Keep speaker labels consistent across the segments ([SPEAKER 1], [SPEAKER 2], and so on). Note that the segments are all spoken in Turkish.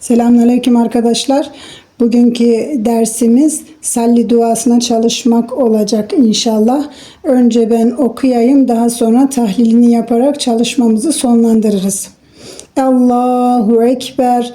[SPEAKER 1] Selamünaleyküm arkadaşlar. Bugünkü dersimiz salli duasına çalışmak olacak inşallah. Önce ben okuyayım daha sonra tahlilini yaparak çalışmamızı sonlandırırız. Allahu Ekber.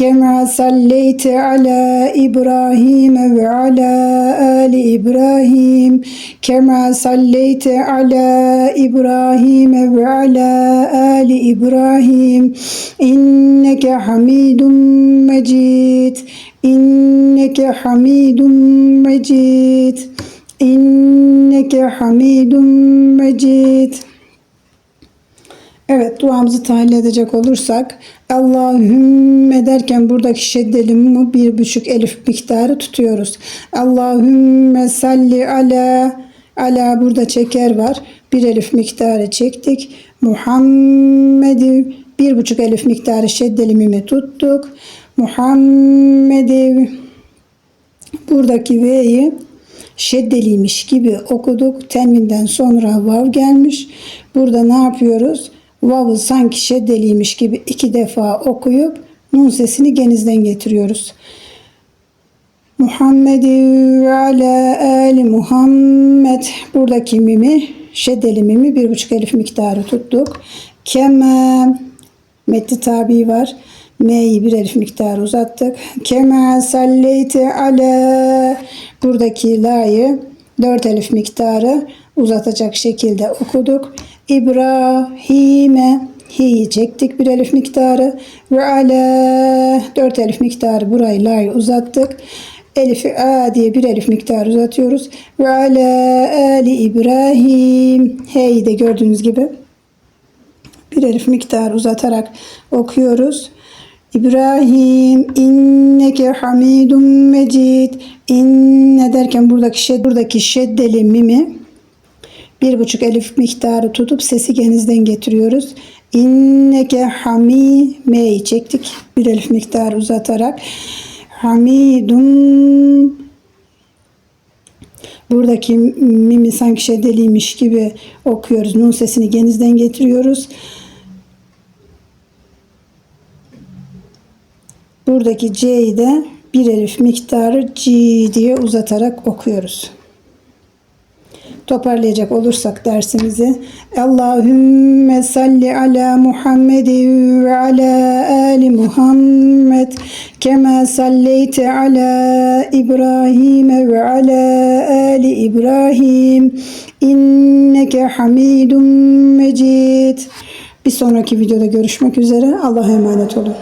[SPEAKER 1] ve ala ali İbrahim. Kema salleyte ala İbrahim ve ala ali İbrahim. Kema salleyte ala İbrahim ve ala ali İbrahim. İnneke hamidun mecid. İnneke hamidun mecid. İnneke hamidun mecid. Evet duamızı tahlil edecek olursak Allahümme derken buradaki şeddeli mu bir buçuk elif miktarı tutuyoruz. Allahümme salli ala ala burada çeker var. Bir elif miktarı çektik. Muhammed'i bir buçuk elif miktarı şeddeli mimi tuttuk. Muhammed'i buradaki V'yi şeddeliymiş gibi okuduk. Tenvinden sonra vav gelmiş. Burada ne yapıyoruz? Vav'ı sanki şeddeliymiş gibi iki defa okuyup nun sesini genizden getiriyoruz. Muhammedi ve ala ali Muhammed. Buradaki mimi, şeddeli mimi bir buçuk elif miktarı tuttuk. Kema, metni tabi var. M'yi bir elif miktarı uzattık. Kema salleyte ala. Buradaki la'yı dört elif miktarı uzatacak şekilde okuduk. İbrahim'e hi'yi çektik bir elif miktarı ve ala dört elif miktarı burayı la'yı uzattık. Elif'i a diye bir elif miktarı uzatıyoruz. Ve ala ali İbrahim he'yi de gördüğünüz gibi bir elif miktarı uzatarak okuyoruz. İbrahim inneke hamidun mecid inne derken buradaki şed, buradaki şeddeli mimi bir buçuk elif miktarı tutup sesi genizden getiriyoruz. İnneke hami me'yi çektik. Bir elif miktarı uzatarak. Hamidun Buradaki mimi sanki şeddeliymiş gibi okuyoruz. Nun sesini genizden getiriyoruz. Buradaki C'yi de bir elif miktarı C diye uzatarak okuyoruz. Toparlayacak olursak dersimizi Allahümme salli ala Muhammedin ve ala ali Muhammed kema salleyte ala İbrahim ve ala ali İbrahim inneke hamidun mecid bir sonraki videoda görüşmek üzere Allah'a emanet olun.